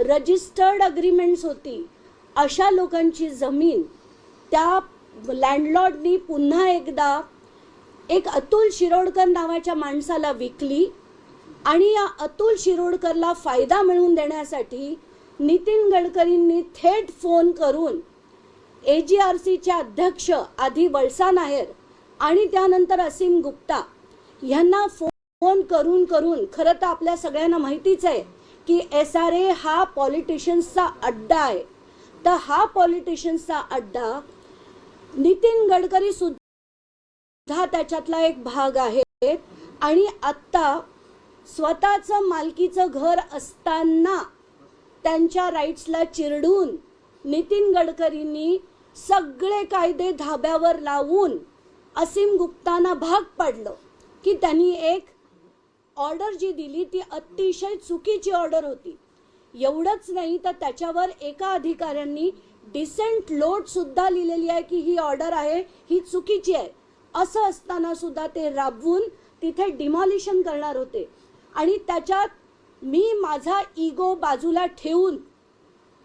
Registered agreements होती. अशा लोकांची जमीन त्या लँडलॉर्डनी पुन्हा एकदा एक अतुल शिरोडकर नावाच्या माणसाला विकली आणि या अतुल शिरोडकरला फायदा मिळवून देण्यासाठी नितीन गडकरींनी थेट फोन करून ए जी आर सीचे अध्यक्ष आधी वळसा नायर आणि त्यानंतर असीम गुप्ता यांना फोन करून करून खरं तर आपल्या सगळ्यांना माहितीच आहे की एस आर ए हा पॉलिटिशियन्सचा अड्डा आहे. तर हा पॉलिटिशियन्सचा अड्डा नितीन गडकरी सुद्धा त्याच्यातला एक भाग आहे. आणि आत्ता स्वतःचं मालकीचं घर असताना त्यांच्या राईट्सला चिरडून नितीन गडकरींनी सगळे कायदे धाब्यावर लावून असीम गुप्तांना भाग पाडलं की त्यांनी एक ऑर्डर जी दिली ती अतिशय चुकीची ऑर्डर होती. एवढंच नाही तर त्याच्यावर एका अधिकाऱ्यांनी डिसेंट लोड सुद्धा लिहिलेली आहे की ही ऑर्डर आहे ही चुकीची आहे. असं असताना सुद्धा ते राबवून तिथे डिमॉलिशन करणार होते. आणि त्याच्यात मी माझा इगो बाजूला ठेवून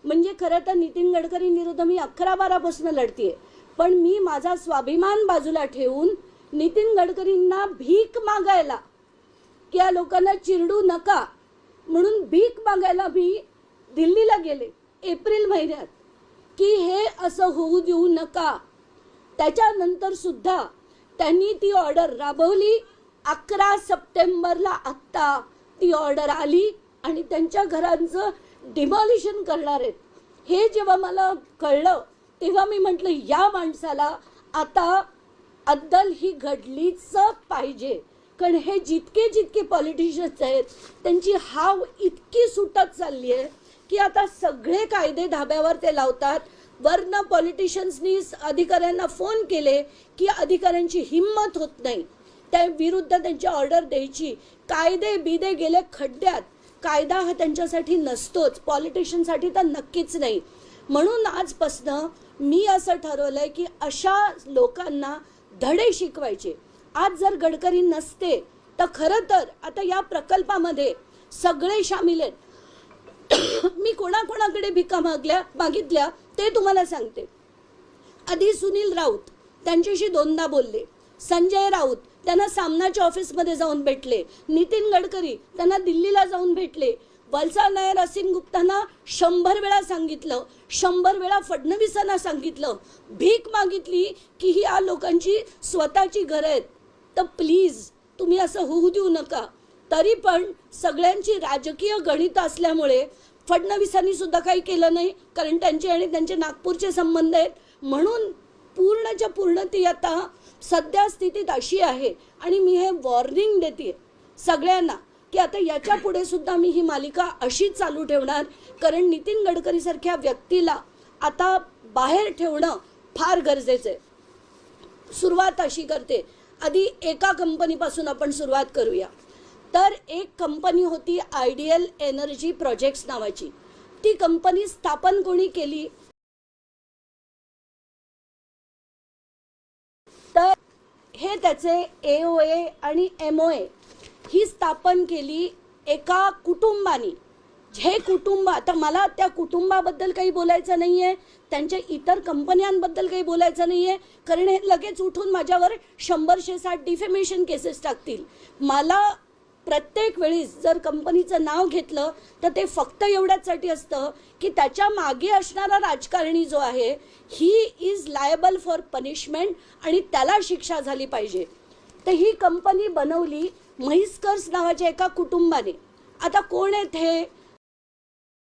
म्हणजे खरं तर नितीन गडकरी विरुद्ध मी अकरा बारापासून लढतीये पण मी माझा स्वाभिमान बाजूला ठेवून नितीन गडकरींना भीक मागायला की या लोकांना चिरडू नका. म्हणून भीक मागायला मी दिल्लीला गेले एप्रिल महिन्यात की हे असं होऊ देऊ नका. त्याच्यानंतर सुद्धा त्यांनी ती ऑर्डर राबवली. अकरा सप्टेंबरला आत्ता ती ऑर्डर आली आणि त्यांच्या घरांचं डिमॉलिशन करणार आहेत. हे जेव्हा मला कळलं तेव्हा मी म्हटलं या माणसाला आता अद्दल ही घडलीच पाहिजे. कारण हे जितके जितके पॉलिटिशियन्स आहेत त्यांची हाव इतकी सुटत चालली आहे की आता सगळे कायदे धाब्यावर ते लावतात. वरनं पॉलिटिशियन्सनी अधिकाऱ्यांना फोन केले की अधिकाऱ्यांची हिंमत होत नाही. त्या विरुद्ध त्यांची ऑर्डर द्यायची. कायदे बिदे गेले खड्ड्यात. कायदा हा त्यांच्यासाठी नसतोच. पॉलिटिशियनसाठी तर नक्कीच नाही. म्हणून आजपासनं मी असं ठरवलं आहे की अशा लोकांना धडे शिकवायचे. आज जर गडकरी नसते तर खरं तर आता या प्रकल्पामध्ये सगळे सामील आहेत. मी कोणाकोणाकडे भिका मागल्या मागितल्या ते तुम्हाला सांगते. आधी सुनील राऊत त्यांच्याशी दोनदा बोलले. संजय राऊत त्यांना सामनाच्या ऑफिसमध्ये जाऊन भेटले. नितीन गडकरी त्यांना दिल्लीला जाऊन भेटले. वलसा नायर असीम गुप्तांना शंभर वेळा सांगितलं शंभर वेळा फडणवीसांना सांगितलं. भीक मागितली की ही या लोकांची स्वतःची घरं आहेत. तर प्लीज तुम्ही असं होऊ देऊ नका. तरी पण सगळ्यांची राजकीय गणित असल्यामुळे फडणवीसांनी सुद्धा काही केलं नाही कारण त्यांचे आणि त्यांचे नागपूरचे संबंध आहेत. म्हणून पूर्णच्या पूर्ण ती आता सध्या स्थितीत अशी आहे. आणि मी हे वॉर्निंग देते सगळ्यांना की आता याच्यापुढे सुद्धा मी ही मालिका अशीच चालू ठेवणार कारण नितीन गडकरीसारख्या व्यक्तीला आता बाहेर ठेवणं फार गरजेचं आहे. सुरुवात अशी करते. आधी एका कंपनीपासून आपण सुरुवात करूया. तर एक कंपनी होती आयडियल एनर्जी प्रोजेक्ट्स नावाची. ती कंपनी स्थापन कोणी केली? तर हे त्याचे ए ओ ए आणि एम ओ ए ही स्थापन केली एका कुटुंबानी. हे कुटुंब आता मला त्या कुटुंबाबद्दल काही बोलायचं नाही आहे त्यांच्या इतर कंपन्यांबद्दल काही बोलायचं नाही आहे कारण हे लगेच उठून माझ्यावर शंभरशे साठ डिफेमेशन केसेस टाकतील. मला प्रत्येक वेळीस जर कंपनीचं नाव घेतलं तर ते फक्त एवढ्याचसाठी असतं की त्याच्यामागे असणारा राजकारणी जो आहे he is liable for punishment आणि त्याला शिक्षा झाली पाहिजे. तर ही कंपनी बनवली म्हैसकर्स नावाच्या एका कुटुंबाने. आता कोण आहेत हे?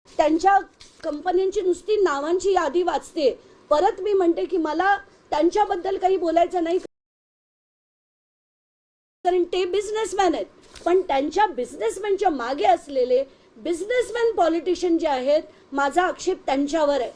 त्यांच्या कंपन्यांची नुसती नावांची यादी वाचते. परत मी म्हणते की मला त्यांच्याबद्दल काही बोलायचं नाही. कारण ते बिझनेसमॅन आहेत. पण त्यांच्या बिझनेसमॅनच्या मागे असलेले बिझनेसमॅन पॉलिटिशियन जे आहेत माझा आक्षेप त्यांच्यावर आहे.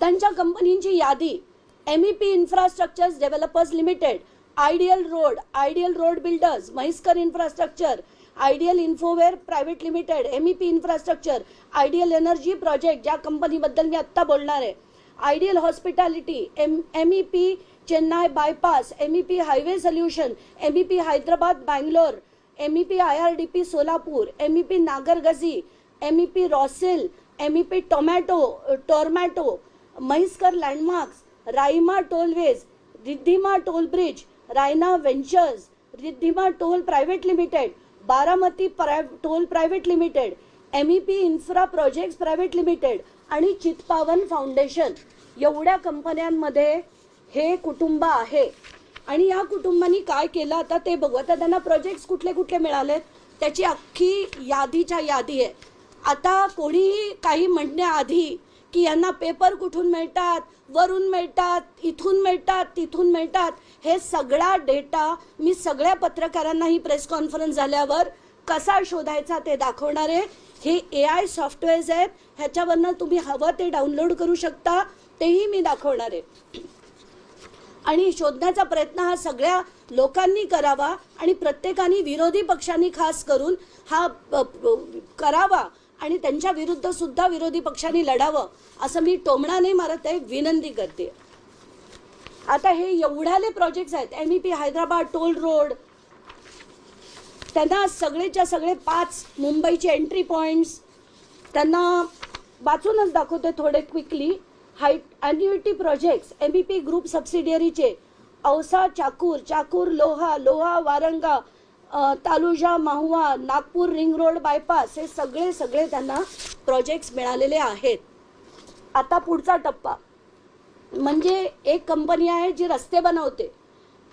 त्यांच्या कंपनींची यादी M E P infrastructures developers limited ideal road ideal road builders Mhaiskar infrastructure ideal infoware private limited M E P infrastructure ideal energy project ज्या कंपनीबद्दल मी आत्ता बोलणार आहे. Ideal hospitality M M E P Chennai bypass M E P highway solution M E P Hyderabad Bangalore M E P I R D P Solapur M E P Nagargazi M E P रॉसेल M E P टोमॅटो टोर्मॅटो Mhaiskar landmarks Raima tollways Riddhima toll bridge Raina ventures Riddhima toll private limited Baramati प्राय toll private limited M E P infra projects private limited आणि Chitpavan foundation एवढ्या कंपन्यांमध्ये हे कुटुंब आहे. आणि या कुटुंबांनी काय केलं आता ते बघू आता त्यांना प्रोजेक्ट्स कुठले कुठले मिळालेत त्याची अख्खी यादीच्या यादी आहे. आता कोणीही काही म्हणण्याआधी की यांना पेपर कुठून मिळतात वरून मिळतात इथून मिळतात तिथून मिळतात हे सगळा डेटा मी सगळ्या पत्रकारांना ही प्रेस कॉन्फरन्स झाल्यावर कसा शोधायचा ते दाखवणार आहे. हे ए आय सॉफ्टवेअर्स आहेत ह्याच्यावरनं तुम्ही हवं ते डाउनलोड करू शकता तेही मी दाखवणार आहे. आणि शोधण्याचा प्रयत्न हा सगळ्या लोकांनी करावा आणि प्रत्येकाने विरोधी पक्षांनी खास करून हा करावा आणि त्यांच्या विरुद्ध सुद्धा विरोधी पक्षांनी लढावं असं मी टोमणाने नाही मारत आहे विनंती करते. आता हे एवढ्याले प्रोजेक्ट्स आहेत. M E P Hyderabad toll road त्यांना सगळेच्या सगळे पाच मुंबईचे एंट्री पॉईंट्स त्यांना वाचूनच दाखवते थोडे quickly high annuity projects M E P group सबसिडियरीचे Ausa Chakur Chakur Loha Loha Waranga तालुजा Mahua Nagpur ring road bypass हे सगळे सगळे त्यांना प्रोजेक्ट्स मिळालेले आहेत. आता पुढचा टप्पा. म्हणजे एक कंपनी आहे जी रस्ते बनवते.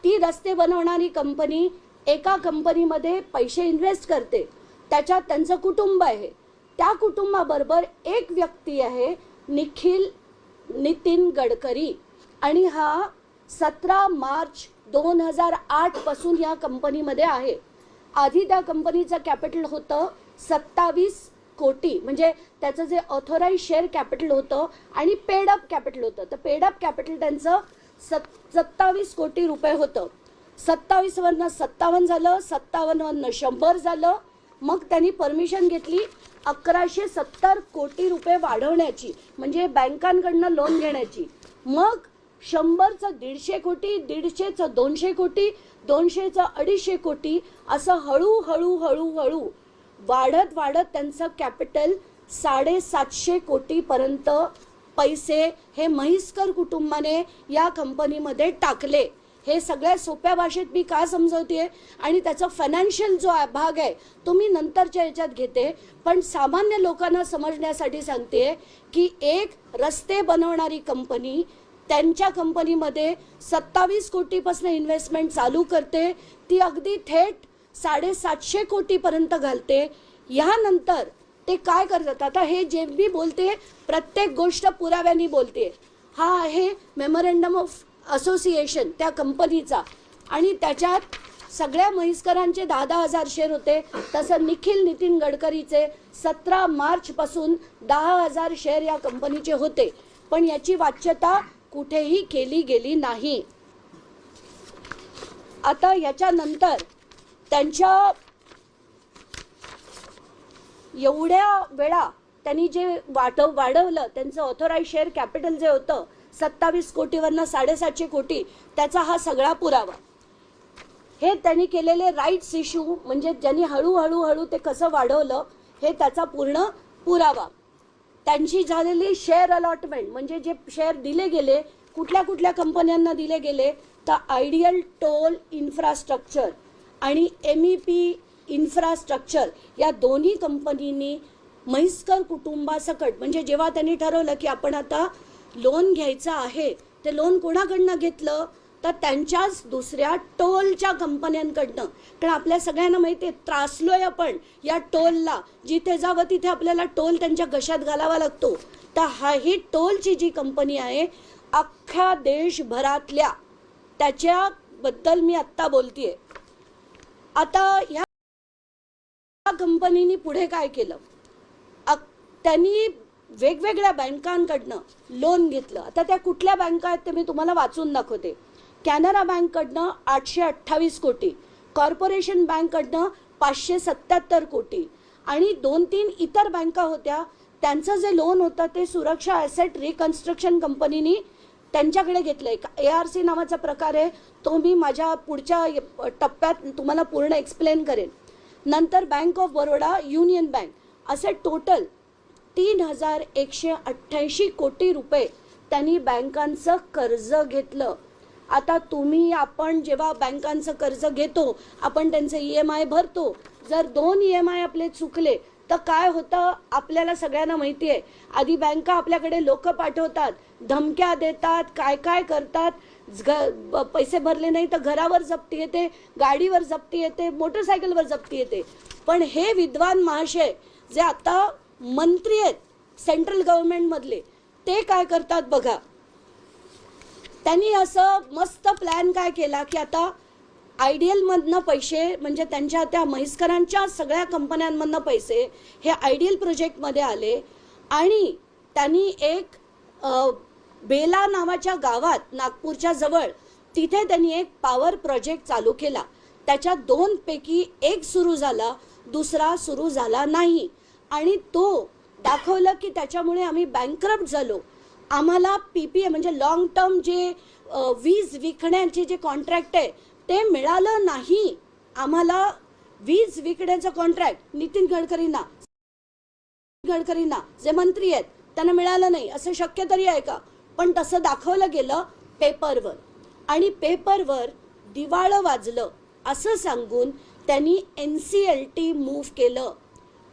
ती रस्ते बनवणारी कंपनी एका कंपनीमध्ये पैसे इन्व्हेस्ट करते. त्याच्यात त्यांचं कुटुंब आहे. त्या कुटुंबाबरोबर एक व्यक्ती आहे निखिल नितीन गडकरी. आणि हा सतरा मार्च दोन हजार आठपासून या कंपनीमध्ये आहे. आधी त्या कंपनीचं कॅपिटल होतं सत्तावीस कोटी. म्हणजे त्याचं जे ऑथोराईज शेअर कॅपिटल होतं आणि पेडअप कॅपिटल होतं. तर पेडअप कॅपिटल त्यांचं सत् सत्तावीस कोटी रुपये होतं. सत्तावीसवरनं सत्तावन्न झालं सत्तावन्नवरनं शंभर झालं. मग त्यांनी परमिशन घेतली अकराशे सत्तर कोटी रुपये वाढवण्याची. म्हणजे बँकांकडनं लोन घेण्याची. मग शंभरचं दीडशे कोटी दीडशेचं दोनशे कोटी दोनशेचं अडीचशे कोटी असं हळूहळू हळूहळू वाढत वाढत त्यांचं कॅपिटल साडेसातशे कोटीपर्यंत पैसे हे म्हैसकर कुटुंबाने या कंपनीमध्ये टाकले. हे सगळ्या सोप्या भाषेत मी का समजवते आणि त्याचा फायनान्शियल जो भाग आहे तो मी नंतरच्या याच्यात घेते. पण सामान्य लोकांना समजण्यासाठी सांगते की एक रस्ते बनवणारी कंपनी त्यांच्या कंपनीमध्ये सत्तावीस कोटीपासून इन्व्हेस्टमेंट चालू करते. ती अगदी थेट साडेसातशे कोटीपर्यंत घालते. ह्यानंतर ते काय करतात? आता हे जे मी बोलते प्रत्येक गोष्ट पुराव्याने बोलते. हा आहे मेमोरेंडम ऑफ असोसिएशन त्या कंपनीचा. आणि त्याच्यात सगळ्या म्हैसकरांचे दहा दहा हजार शेअर होते. तसं निखिल नितीन गडकरीचे सतरा मार्चपासून दहा हजार शेअर या कंपनीचे होते. पण याची वाच्यता कुठेही केली गेली नाही. आता याच्यानंतर त्यांच्या एवढ्या वेळा त्यांनी जे वाढव वाढवलं त्यांचं ऑथोराईज शेअर कॅपिटल जे होतं सत्तावीस कोटीवरनं साडेसातशे कोटी त्याचा हा सगळा पुरावा. हे त्यांनी केलेले राईट्स इश्यू म्हणजे ज्यांनी हळूहळू हळू ते कसं वाढवलं हे त्याचा पूर्ण पुरावा. त्यांची झालेली शेअर अलॉटमेंट म्हणजे जे शेअर दिले गेले कुठल्या कुठल्या कंपन्यांना दिले गेले तर आयडियल टोल इन्फ्रास्ट्रक्चर आणि एम ई पी इन्फ्रास्ट्रक्चर या दोन्ही कंपनींनी म्हैसकर कुटुंबासकट म्हणजे जेव्हा त्यांनी ठरवलं की आपण आता लोन घ्यायचं आहे ते लोन कोणाकडनं घेतलं? तर त्यांच्याच दुसऱ्या टोलच्या कंपन्यांकडनं. कारण आपल्या सगळ्यांना माहिती आहे त्रासलोय आपण या टोलला. जिथे जावं तिथे आपल्याला टोल त्यांच्या घशात घालावा लागतो. तर हा ही टोलची जी कंपनी आहे अख्ख्या देशभरातल्या त्याच्याबद्दल मी आत्ता बोलतीये. आता ह्या कंपनीने पुढे काय केलं? त्यांनी वेगवेगळ्या बँकांकडनं लोन घेतलं. आता त्या कुठल्या बँका आहेत ते मी तुम्हाला वाचून दाखवते. कॅनरा बँककडनं आठशे अठ्ठावीस कोटी कॉर्पोरेशन बँककडनं पाचशे सत्याहत्तर कोटी आणि दोन तीन इतर बँका होत्या. त्यांचं जे लोन होतं ते सुरक्षा ॲसेट रिकन्स्ट्रक्शन कंपनीनी त्यांच्याकडे घेतलं. एक ए आर सी नावाचा प्रकार आहे. तो मी माझ्या पुढच्या टप्प्यात तुम्हाला पूर्ण एक्सप्लेन करेन. नंतर bank of Baroda union bank असे टोटल तीन हजार एकशे अठ्ठ्याऐंशी कोटी रुपये त्यांनी बँकांचं कर्ज घेतलं. आता तुम्ही आपण जेव्हा बँकांचं कर्ज घेतो आपण त्यांचे ई एम आय भरतो. जर दोन ई एम आय आपले चुकले तर काय होतं आपल्याला सगळ्यांना माहिती आहे. आधी बँका आपल्याकडे लोक पाठवतात धमक्या देतात काय काय करतात. घ- पैसे भरले नाही तर घरावर जप्ती येते गाडीवर जप्ती येते मोटरसायकलवर जप्ती येते. पण हे विद्वान महाशय जे आता मंत्री आहेत सेंट्रल गव्हर्नमेंटमधले ते काय करतात बघा. त्यांनी असं मस्त प्लॅन काय केला की आता आयडियलमधनं पैसे म्हणजे त्यांच्या त्या म्हैसकरांच्या सगळ्या कंपन्यांमधनं पैसे हे आयडियल प्रोजेक्टमध्ये आले. आणि त्यांनी एक बेला नावाच्या गावात नागपूरच्या जवळ तिथे त्यांनी एक पॉवर प्रोजेक्ट चालू केला. त्याच्या दोनपैकी एक सुरू झाला दुसरा सुरू झाला नाही. आणि तो दाखवलं की त्याच्यामुळे आम्ही बँकरप्ट झालो. आम्हाला पी पी ए म्हणजे लॉंग टर्म जे वीज विकण्याचे जे कॉन्ट्रॅक्ट आहे ते मिळालं नाही. आम्हाला वीज विकण्याचं कॉन्ट्रॅक्ट नितीन गडकरींना गडकरींना जे मंत्री आहेत त्यांना मिळालं नाही. असं शक्य तरी आहे का? पण तसं दाखवलं गेलं पेपरवर. आणि पेपरवर दिवाळं वाजलं असं सांगून त्यांनी N C L T move केलं.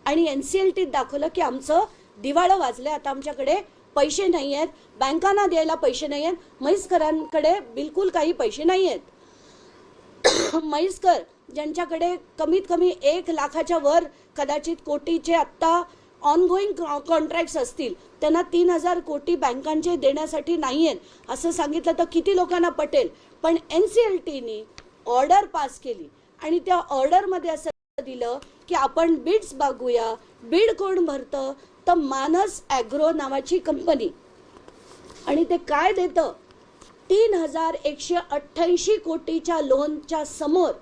आणि एन सी एल टीत दाखवलं की आमचं दिवाळं वाजलं आता आमच्याकडे पैसे नाही आहेत. बँकांना द्यायला पैसे नाही आहेत. म्हैसकरांकडे बिलकुल काही पैसे नाही आहेत. म्हैसकर ज्यांच्याकडे कमीत कमी एक लाखाच्या वर कदाचित कोटीचे आत्ता ऑनगोईंग कॉन्ट्रॅक्ट्स असतील त्यांना तीन हजार कोटी बँकांचे देण्यासाठी नाही आहेत. असं सांगितलं तर किती लोकांना पटेल? पण एन सी एल टीनी ऑर्डर पास केली आणि त्या ऑर्डरमध्ये असं दिलं की आपण बिड्स बघूया बीड कोण भरतं? तर मानस ॲग्रो नावाची कंपनी. आणि ते काय देतं? तीन हजार एकशे अठ्ठ्याऐंशी कोटीच्या लोनच्या समोर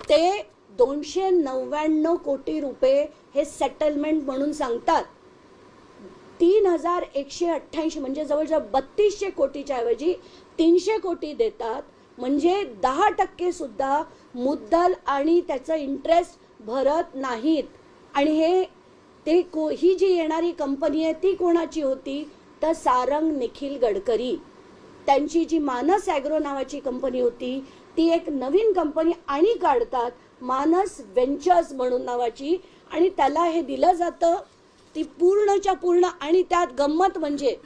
ते दोनशे नव्याण्णव कोटी रुपये हे सेटलमेंट म्हणून सांगतात. तीन हजार एकशे अठ्ठ्याऐंशी म्हणजे जवळजवळ बत्तीसशे कोटीच्या ऐवजी तीनशे कोटी देतात. म्हणजे दहा टक्के सुद्धा मुद्दल आणि त्याचं इंटरेस्ट भरत नाहीत. आणि हे ते को ही जी येणारी कंपनी आहे ती कोणाची होती? तर सारंग निखिल गडकरी. त्यांची जी मानस ॲग्रो नावाची कंपनी होती ती एक नवीन कंपनी आणि काढतात मानस व्हेंचर्स म्हणून नावाची. आणि त्याला हे दिलं जातं ती पूर्णच्या पूर्ण आणि त्यात गंमत म्हणजे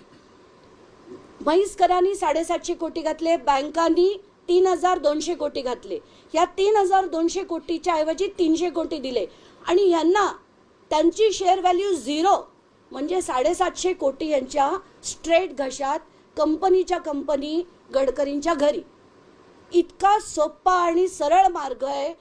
म्हैसकरांनी साडेसातशे कोटी घातले बँकांनी तीन हजार दोनशे कोटी घातले. या तीन हजार दोनशे कोटीच्या ऐवजी तीनशे कोटी दिले. आणि यांना त्यांची शेअर व्हॅल्यू झिरो म्हणजे साडेसातशे कोटी यांच्या स्ट्रेट घशात कंपनीच्या कंपनी गडकरींच्या घरी. इतका सोपा आणि सरळ मार्ग आहे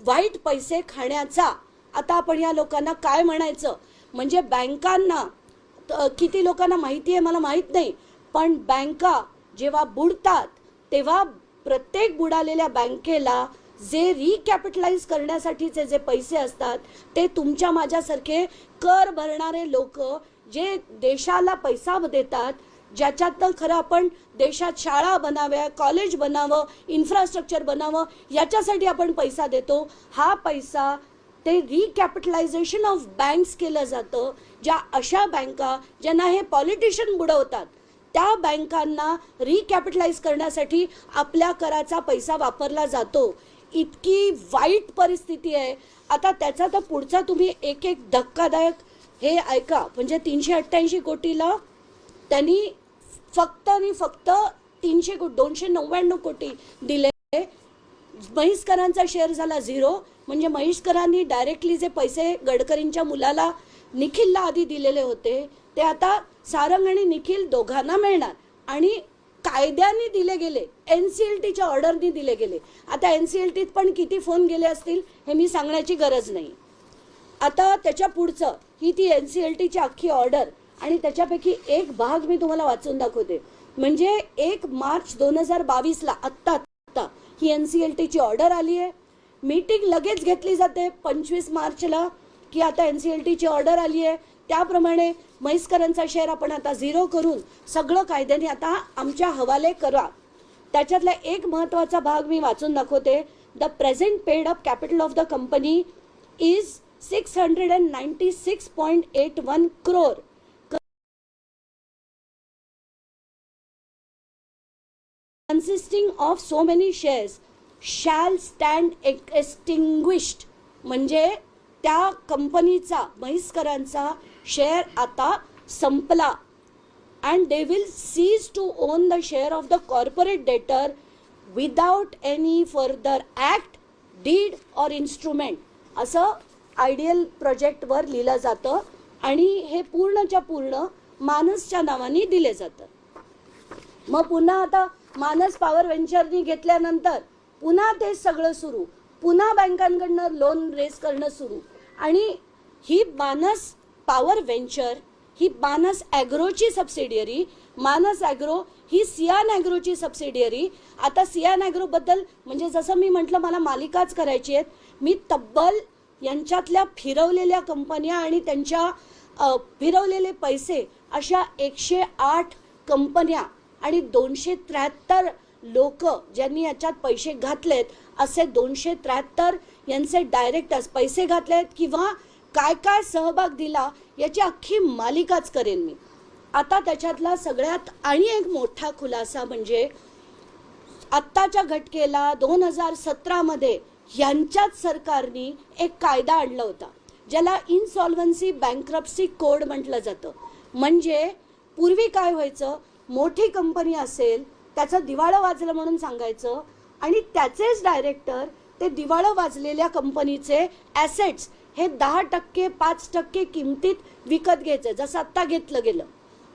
वाईट पैसे खाण्याचा. आता आपण या लोकांना काय म्हणायचं? म्हणजे बँकांना किती लोकांना माहिती आहे मला माहीत नाही. पण बँका जेव्हा बुडतात तेव्हा प्रत्येक बुडालेल्या बँकेला जे रिकॅपिटलाइज करण्यासाठीचे जे पैसे असतात ते तुमच्या माझ्यासारखे कर भरणारे लोक जे देशाला पैसा देतात ज्याच्यातनं खरं आपण देशात शाळा बनाव्या कॉलेज बनावं इन्फ्रास्ट्रक्चर बनावं याच्यासाठी आपण पैसा देतो. हा पैसा ते रिकॅपिटलायझेशन ऑफ बँक्स केलं जातं ज्या अशा बँका ज्यांना हे पॉलिटिशियन बुडवतात. त्या बँकांना रिकॅपिटलाइज करण्यासाठी आपल्या कराचा पैसा वापरला जातो. इतकी वाईट परिस्थिती आहे. आता त्याचा तर पुढचा तुम्ही एक एक धक्कादायक हे ऐका. म्हणजे तीनशे अठ्ठ्याऐंशी कोटीला त्यांनी फक्त आणि फक्त तीनशे को दोनशे नव्याण्णव कोटी दिले. महेशकरांचा शेअर झाला झिरो म्हणजे महेशकरांनी डायरेक्टली जे पैसे गडकरींच्या मुलाला निखिलला आधी दिलेले होते ते आता सारंग आणि निखिल दोघांना मिळणार. आणि कायद्याने दिले गेले. एन सी एल टीच्या ऑर्डरनी दिले गेले. आता एन सी एल टीत पण किती फोन गेले असतील हे मी सांगण्याची गरज नाही. आता त्याच्या पुढचं ही ती एन सी एल टीची अख्खी ऑर्डर आणि त्याच्यापैकी एक भाग मी तुम्हाला वाचून दाखवते. म्हणजे एक मार्च दोन हजार बावीसला आत्ता आत्ता ही एन सी एल टीची ऑर्डर आली आहे. मीटिंग लगेच घेतली जाते पंचवीस मार्चला की आता एन सी एल टीची ऑर्डर आली आहे. त्याप्रमाणे म्हैसकरांचा शेअर आपण आता झिरो करून सगळं कायद्याने आता आमच्या हवाले करा. त्याच्यातला एक महत्त्वाचा भाग मी वाचून दाखवते. The present paid up capital of the company is six hundred and ninety six point eight one crore consisting of so many shares shall stand extinguished म्हणजे त्या कंपनीचा म्हैसकरांचा शेअर आता संपला. And they will cease to own the share of the corporate debtor without any further act deed और instrument असं ideal प्रोजेक्टवर लिहिलं जातं आणि हे पूर्णच्या पूर्ण मानसच्या नावाने दिले जातं. मग पुन्हा आता मानस पॉवर व्हेंचरनी घेतल्यानंतर पुन्हा ते सगळं सुरू. पुन्हा बँकांकडनं लोन रेस करणं सुरू. आणि ही मानस पॉवर व्हेंचर ही मानस ॲग्रोची सबसिडियरी मानस ॲग्रो ही सियान ॲग्रोची सबसिडियरी आता सियान ॲग्रोबद्दल म्हणजे जसं मी म्हटलं मला मालिकाच करायची आहेत. मी तब्बल यांच्यातल्या फिरवलेल्या कंपन्या आणि त्यांच्या फिरवलेले पैसे अशा एकशे आठ कंपन्या आणि दोनशे त्र्याहत्तर लोक ज्यांनी याच्यात पैसे घातलेत असे दोनशे त्र्याहत्तर यांचे डायरेक्टर्स पैसे घातलेत किंवा काय काय सहभाग दिला याची अख्खी मालिकाच करेन मी. आता त्याच्यातला सगळ्यात आणि एक मोठा खुलासा म्हणजे आत्ताच्या घटकेला दोन हजार सतरामध्ये यांच्याच सरकारने एक कायदा आणला होता ज्याला इनसॉल्व्हन्सी बँक्रप्सी कोड म्हटलं जातं. म्हणजे पूर्वी काय व्हायचं मोठी कंपनी असेल त्याचं दिवाळं वाजलं म्हणून सांगायचं आणि त्याचेच डायरेक्टर ते दिवाळं वाजलेल्या कंपनीचे ॲसेट्स हे दहा टक्के पाच टक्के किमतीत विकत घ्यायचं जसं आत्ता घेतलं गेलं.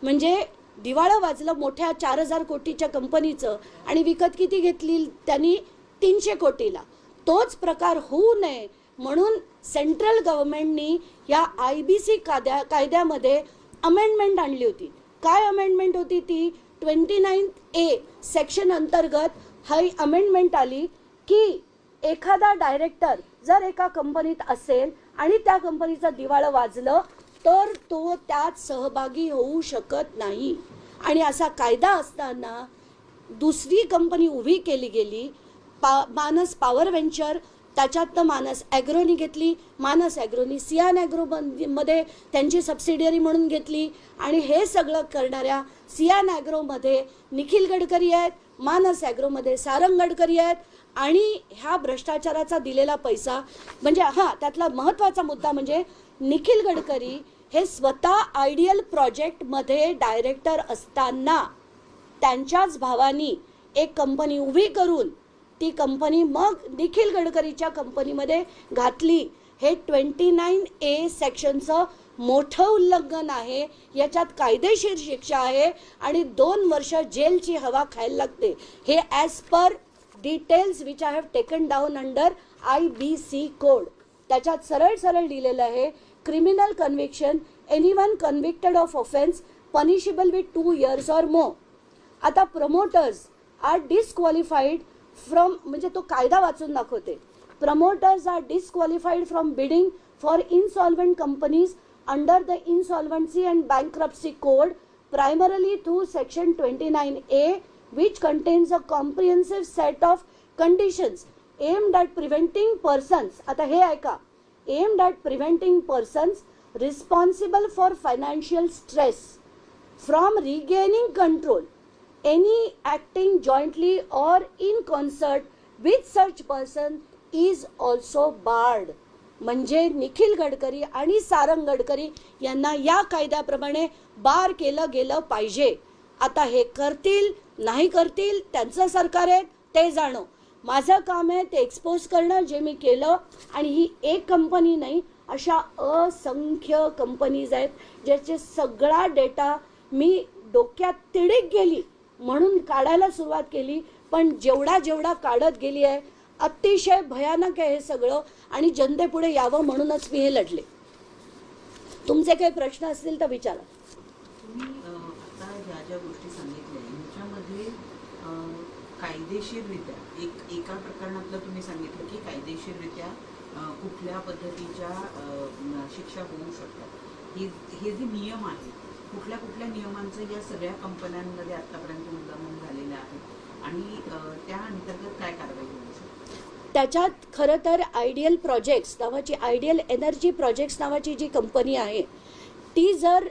म्हणजे दिवाळं वाजलं मोठ्या चार हजार कोटीच्या कंपनीचं आणि विकत किती घेतली त्यांनी? तीनशे कोटीला. तोच प्रकार होऊ नये म्हणून सेंट्रल गव्हर्नमेंटनी या आय बी सी कायद्या कायद्यामध्ये अमेंडमेंट आणली होती. काय अमेंडमेंट होती ती? ट्वेंटी नाईन्थ ए सेक्शन अंतर्गत ही अमेंडमेंट आली की एखादा डायरेक्टर जर एका कंपनीत असेल आणि त्या कंपनीचं दिवाळं वाजलं तर तो त्यात सहभागी होऊ शकत नाही. आणि असा कायदा असताना दुसरी कंपनी उभी केली गेली पा मानस पॉवर व्हेंचर त्याच्यात मानस ॲग्रोनी घेतली मानस ॲग्रोनी सियान ॲग्रो मध्ये त्यांची सबसिडियरी म्हणून घेतली. आणि हे सगळं करणाऱ्या सियान ॲग्रोमध्ये निखिल गडकरी आहेत मानस ॲग्रोमध्ये सारंग गडकरी आहेत आणि ह्या भ्रष्टाचाराचा दिलेला पैसा म्हणजे हा त्यातला महत्त्वाचा मुद्दा म्हणजे निखिल गडकरी हे स्वतः आयडियल प्रोजेक्टमध्ये डायरेक्टर असताना त्यांच्याच भावानी एक कंपनी उभी करून ती कंपनी मग निखिल गडकरीच्या कंपनीमध्ये घातली. हे ट्वेंटी नाईन ए सेक्शनचं मोठं उल्लंघन आहे. याच्यात कायदेशीर शिक्षा आहे आणि दोन वर्ष जेलची हवा खायला लागते. हे as per details which I have taken down under I B C code त्याच्यात सरळ सरळ लिहिलेलं आहे criminal conviction any one convicted of offence punishable with two years or more आता प्रमोटर्स आर डिस्क्वालिफाईड फ्रॉम म्हणजे तो कायदा वाचून दाखवते. Promoters are disqualified from bidding for insolvent companies under the insolvency and bankruptcy code primarily to section twenty nine A which contains a comprehensive set of conditions aimed at preventing persons आता हे ऐका aimed at preventing persons responsible for financial stress from regaining control any acting jointly or in concert with such person is also barred म्हणजे निखिल गडकरी आणि सारंग गडकरी यांना या कायद्याप्रमाणे बार केलं गेलं पाहिजे आता हे करतील नाही करतील त्यांचं सरकार आहे ते जाणं. माझं काम आहे ते एक्सपोज करणं जे मी केलं आणि ही एक कंपनी नाही अशा असंख्य कंपनीज आहेत ज्याचे सगळा डेटा मी डोक्यात तिडीक गेली म्हणून काढायला सुरुवात केली पण जेवढा जेवढा काढत गेली आहे अतिशय भयानक आहे हे सगळं आणि जनतेपुढे यावं म्हणूनच मी हे लढले. तुमचे काही प्रश्न असतील तर विचारा तुम्ही अ, आता ज्या ज्या गोष्टी सांगितल्या ह्याच्यामध्ये अ, कायदेशीररित्या एक एका प्रकरणातलं तुम्ही सांगितलं की कायदेशीररित्या कुठल्या पद्धतीच्या शिक्षा होऊ शकतात. हे हे जे नियम आहेत कुठल्या कुठल्या नियमांचं या सगळ्या कंपन्यांमध्ये आतापर्यंत उल्लंघन झालेलं आहे आणि त्या अंतर्गत काय कारवाई होऊ शकते? त्याच्यात खरं तर आयडियल प्रोजेक्ट्स नावाची आयडियल एनर्जी प्रोजेक्ट्स नावाची जी कंपनी आहे ती जर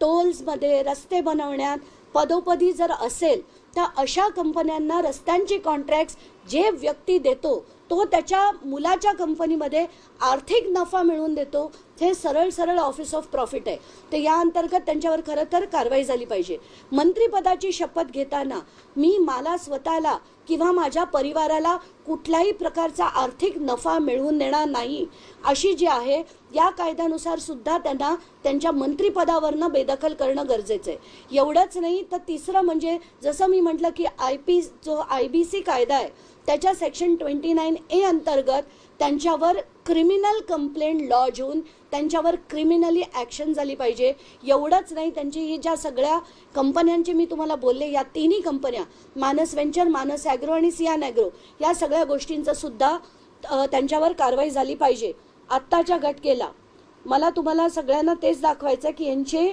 टोल्समध्ये रस्ते बनवण्यात पदोपदी जर असेल तर अशा कंपन्यांना रस्त्यांची कॉन्ट्रॅक्ट्स जे व्यक्ती देतो तो त्याच्या मुलाच्या कंपनीमध्ये आर्थिक नफा मिळवून देतो हे सरळ सरळ ऑफिस ऑफ प्रॉफिट आहे. ते या अंतर्गत त्यांच्यावर खरं तर कारवाई झाली पाहिजे. मंत्रीपदाची शपथ घेताना मी मला स्वतःला किंवा माझ्या परिवाराला कुठल्याही प्रकारचा आर्थिक नफा मिळवून देणार नाही अशी जी आहे या कायद्यानुसार सुद्धा त्यांना त्यांच्या मंत्रिपदावरनं बेदखल करणं गरजेचं आहे. एवढंच नाही तर तिसरं म्हणजे जसं मी म्हटलं की आय पी जो आय बी सी कायदा आहे त्याच्या सेक्शन ट्वेंटी नाईन ए अंतर्गत त्यांच्यावर क्रिमिनल कंप्लेंट लॉज होऊन त्यांच्यावर क्रिमिनली ॲक्शन झाली पाहिजे. एवढंच नाही त्यांची ही ज्या सगळ्या कंपन्यांची मी तुम्हाला बोलले या तिन्ही कंपन्या मानस व्हेंचर मानस ॲग्रो आणि सियान ॲग्रो या सगळ्या गोष्टींचं सुद्धा त्यांच्यावर कारवाई झाली पाहिजे. आत्ताच्या घटकेला. मला तुम्हाला सगळ्यांना तेच दाखवायचं की यांचे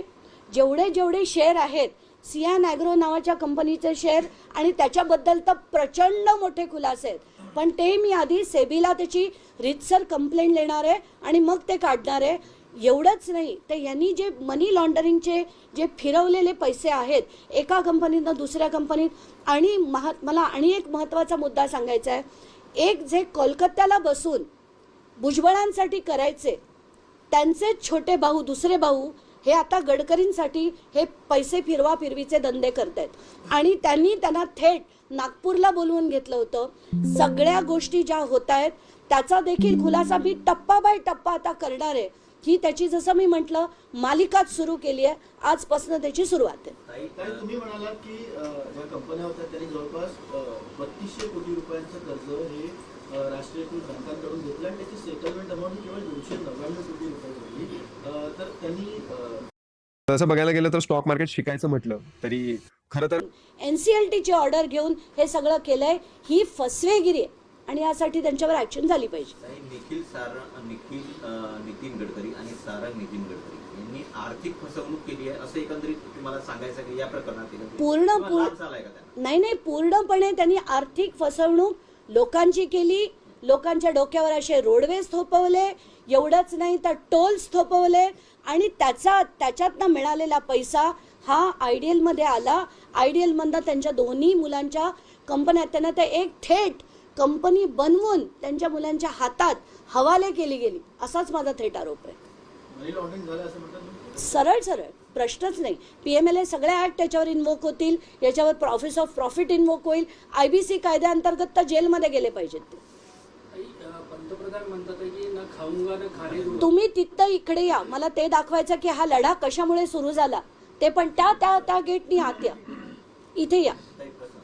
जेवढे जेवढे शेअर आहेत सियान ॲग्रो नावाच्या कंपनीचे शेअर आणि त्याच्याबद्दल तर प्रचंड मोठे खुलासे आहेत. पण ते मी आधी सेबीला त्याची रितसर कंप्लेंट देणार आहे आणि मग ते काढणार आहे. एवढंच नाही तर यांनी जे मनी लॉन्डरिंगचे जे फिरवलेले पैसे आहेत एका कंपनीतनं दुसऱ्या कंपनीत आणि महा मला आणि एक महत्त्वाचा मुद्दा सांगायचा आहे. एक जे कोलकात्याला बसून भुजबळांसाठी करायचे त्यांचे छोटे भाऊ दुसरे भाऊ हे आता गडकरींसाठी हे पैसे फिरवा फिरवीचे धंदे करत आहेत आणि त्यांनी त्यांना थेट नागपूरला बोलवून घेतलं होतं. सगळ्या गोष्टी ज्या होत आहेत त्याचा देखील खुलासा मी टप्पा बाय टप्पा आता करणार आहे. ही त्याची जसं मी म्हटलं मालिकाच सुरू केली आहे. आजपासून त्याची सुरुवात आहे. ताई ताई, तुम्ही म्हणालात की ज्या कंपन्या होत्या त्यांनी जवळपास बत्तीसशे कोटी रुपयांचं कर्ज हे राष्ट्रीयकृत बँकांकडून घेतलं आणि त्याची सेटलमेंट अमाऊंट केवळ दोनशे नव्याण्णव कोटी रुपये अ, तर त्यांनी तसं बघायला गेलं तर स्टॉक मार्केट शिकायचं म्हटलं तरी खरं तर एन सी एल टीची ऑर्डर घेऊन हे सगळं केलंय ही फसवेगिरी आहे. आणि यासाठी त्यांच्यावर ऍक्शन झाली पाहिजे. निखिल निखिल नितीन गडकरी आणि सारंग नितीन गडकरी यांनी आर्थिक फसवणूक केली आहे असं एकंदरीत तुम्हाला सांगायचं की या प्रकरणात पूर्ण- पूर्ण- नाही नाही पूर्णपणे त्यांनी आर्थिक फसवणूक लोकांची केली. लोकांच्या डोक्यावर असे रोडवेज थोपवले. एवढंच नाही तर टोल्स थोपवले. आणि त्याचा त्याच्यातनं मिळालेला पैसा हा आयडियलमध्ये आला. आयडियलमधनं त्यांच्या दोन्ही मुलांच्या कंपन्यात त्यांना ते एक थेट कंपनी बनवून त्यांच्या मुलांच्या हातात हवाले केली गेली. असाच माझा थेट आरोप आहे? सरळ सरळ. प्रश्नच नाही. पी एम एल ए सगळ्या ॲक्ट त्याच्यावर इन्वोक होतील. याच्यावर ऑफिस ऑफ प्रॉफिट इन्वोक होईल. आय बी सी कायद्याअंतर्गत तर जेलमध्ये गेले पाहिजेत ते. तुम्ही तिथं इकडे या. मला ते दाखवायचं की हा लढा कशामुळे सुरू झाला? ते पण त्या त्या त्या गेटनी आत या. इथे या. ताई, प्रश्न.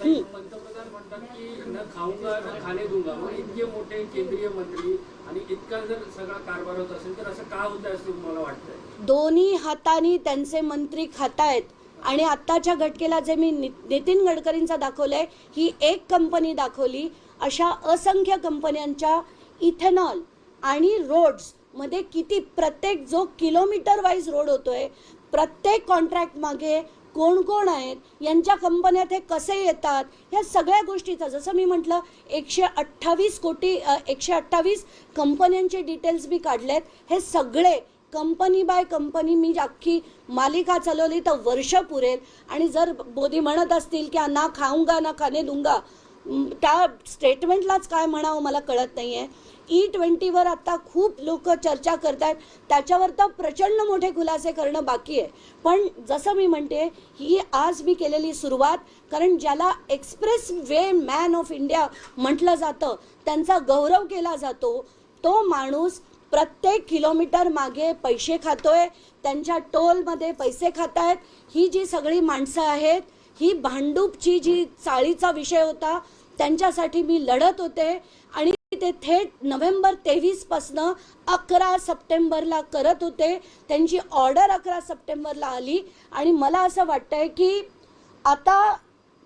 ताई, पंतप्रधान म्हणतात की न खाऊंगा न खाणे दूंगा मग इतके मोठे केंद्रीय मंत्री आणि इतका जर सगळा कारभार होत असेल तर असं का होत आहे असं तुम्हाला वाटतंय? दोन्ही हातानी त्यांचे मंत्री खातायत. आणि आत्ताच्या घटकेला जे मी नितीन गडकरींचा दाखवलंय ही एक कंपनी दाखवली अशा असंख्य कंपन्यांच्या इथेनॉल आणि रोड्समध्ये किती प्रत्येक जो किलोमीटर वाईज रोड होतोय प्रत्येक कॉन्ट्रॅक्ट मागे कोण कोण आहेत यांच्या कंपन्यात हे कसे येतात ह्या सगळ्या गोष्टीचा जसं मी म्हटलं एकशे अठ्ठावीस कोटी एकशे अठ्ठावीस कंपन्यांचे डिटेल्स मी काढलेत. हे सगळे कंपनी बाय कंपनी मी अख्खी मालिका चालवली तर वर्ष पुरेल. आणि जर मोदी म्हणत असतील की ना खाऊंगा ना खाणे दूंगा त्या स्टेटमेंटलाच काय म्हणावं मला कळत नाही आहे ई e ट्वेंटीवर आता खूप लोक चर्चा करत आहेत त्याच्यावर तर प्रचंड मोठे खुलासे करणं बाकी आहे. पण जसं मी म्हणते ही आज मी केलेली सुरुवात कारण ज्याला expressway man of India म्हटलं जातं त्यांचा गौरव केला जातो तो माणूस प्रत्येक किलोमीटर मागे पैसे खातोय त्यांच्या टोलमध्ये पैसे खात आहेत ही जी सगळी माणसं आहेत ही भांडूपची जी चाळीचा विषय होता त्यांच्यासाठी मी लढत होते आणि ते थेट नोव्हेंबर तेवीसपासनं अकरा सप्टेंबरला करत होते. त्यांची ऑर्डर अकरा सप्टेंबरला आली आणि मला असं वाटतंय की आता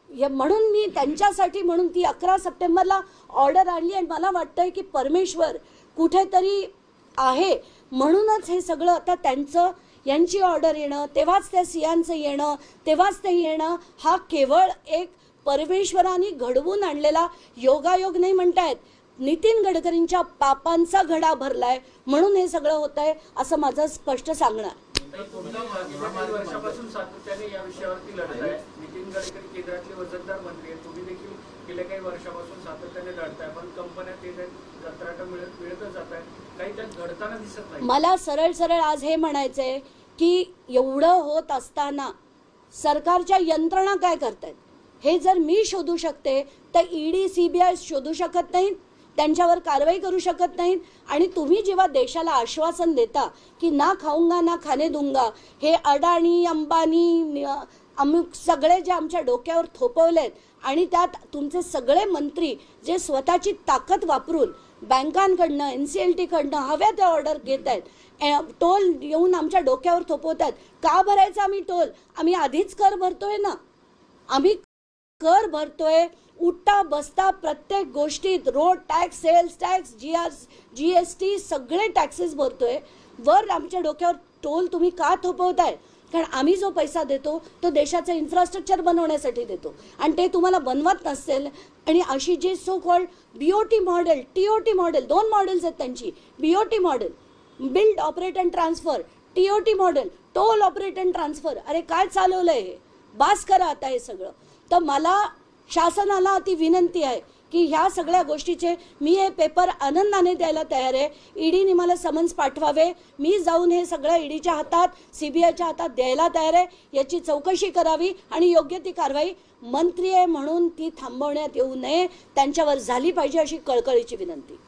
या- म्हणून मी त्यांच्यासाठी म्हणून ती अकरा सप्टेंबरला ऑर्डर आणली आणि मला वाटतंय की परमेश्वर कुठेतरी आहे. म्हणूनच हे सगळं आता त्यांचं यांची ऑर्डर येणं तेव्हाच त्या सियांचं येणं तेव्हाच ते येणं हा केवळ एक परमेश्वराने घडवून आणलेला योगायोग नाही म्हणतायत. नितीन गडकरींच्या पापांचा घडा भरलाय म्हणून हे सगळं होत आहे असं माझं स्पष्ट सांगणार गेल्या वर्षापासून सातत्याने या विषयावरती लढत आहे. नितीन गडकरी केंद्रातले वजनदार मंत्री आहेत. तुम्ही देखील गेल्या काही वर्षापासून सातत्याने लढताय पण कंपन्या ते कंत्राट मिळत मिळतच जात आहे काही त्यात घडताना दिसत नाही मला सरळ सरळ आज हे म्हणायचंय की एवढं होत असताना सरकारच्या यंत्रणा काय करतायत? हे जर मी शोधू शकते तर ईडी सीबीआय शोधू शकत नाहीत. त्यांच्यावर कारवाई करू शकत नाहीत. आणि तुम्ही जेव्हा देशाला आश्वासन देता की ना खाऊंगा ना खाणे दूंगा हे अडाणी अंबानी न- अमुक सगळे जे आमच्या डोक्यावर थोपवलेत आणि त्यात तुमचे सगळे मंत्री जे स्वतःची ताकद वापरून बँकांकडनं एन सी एल टीकडनं हव्या त्या ऑर्डर घेत आहेत टोल येऊन आमच्या डोक्यावर थोपवत आहेत का भरायचा आम्ही टोल? आम्ही आधीच कर भरतोय ना. आम्ही कर भरतोय उठता बसता प्रत्येक गोष्टीत road tax sales tax G R G S T सगळे टॅक्सेस भरतोय. वर आमच्या डोक्यावर टोल तुम्ही का थोपवताय? कारण आम्ही जो पैसा देतो तो देशाचं इन्फ्रास्ट्रक्चर बनवण्यासाठी देतो. आणि ते तुम्हाला बनवत नसेल आणि अशी जी so called B O T model T O T model दोन मॉडेल्स आहेत त्यांची. B O T model build operate and transfer T O T model toll operate and transfer अरे काय चालवलं आहे हे? बास करा आता हे सगळं. तर मला शासनाला ती विनंती आहे की ह्या सगळ्या गोष्टीचे मी हे पेपर आनंदाने द्यायला तयार आहे. ईडीने मला समन्स पाठवावे. मी जाऊन हे सगळं ईडीच्या हातात सी बी आयच्या हातात द्यायला तयार आहे. याची चौकशी करावी आणि योग्य ती कारवाई मंत्री आहे म्हणून ती थांबवण्यात येऊ नये. त्यांच्यावर झाली पाहिजे अशी कळकळीची विनंती.